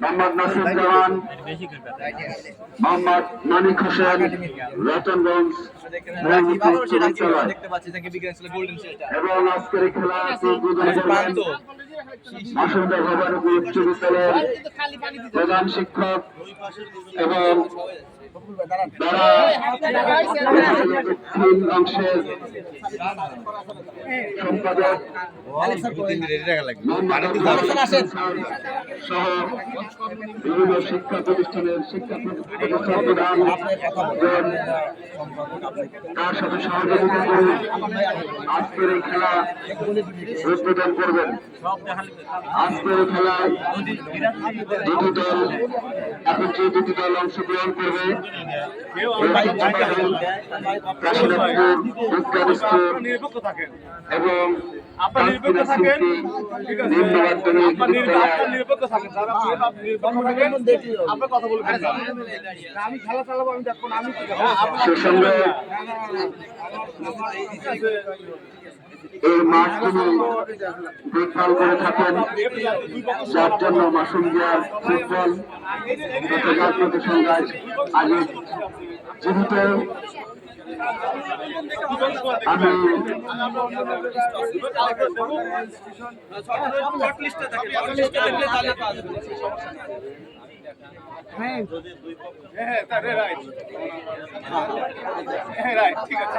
মোহাম্মদ নাসিরুজ্জামান মোহাম্মদ মানিক হোসেন রতনগঞ্জ এবং আজকের খেলা উচ্চ বিদ্যালয়ের প্রধান শিক্ষক এবং সম্পাদক সহ বিভিন্ন শিক্ষা প্রতিষ্ঠানের শিক্ষা প্রতিষ্ঠান প্রধান তার সাথে সহযোগিতা করে আজকের এই খেলা উদ্বোধন করবেন। আজকের এই খেলায় দুটি দল একত্রে দুটি দল অংশগ্রহণ করবে। কাশীনাথপুর বিজ্ঞান স্কুল এবং আপনার নিরপেক্ষ থাকেন। ঠিক আছে। নিম্ন আপনার নির- আপনার বিদ্যালয় নিরপেক্ষ থাকেন। যারা আপনি আপনি নিরপেক্ষ থাকেন। আপনি কথা বলবেন আমি খেলা চালাবো আমি দেখব আমি কি করব? সে সঙ্গে এই মাঠ তিনি দেখভাল করে থাকেন। যার জন্য মাসুমিয়ার ফুটবল তথা জাতীয় সংঘায় আগে জীবিত। আমি হ্যাঁ হ্যাঁ তা- হ্যাঁ. হ্যাঁ right, ঠিক আছে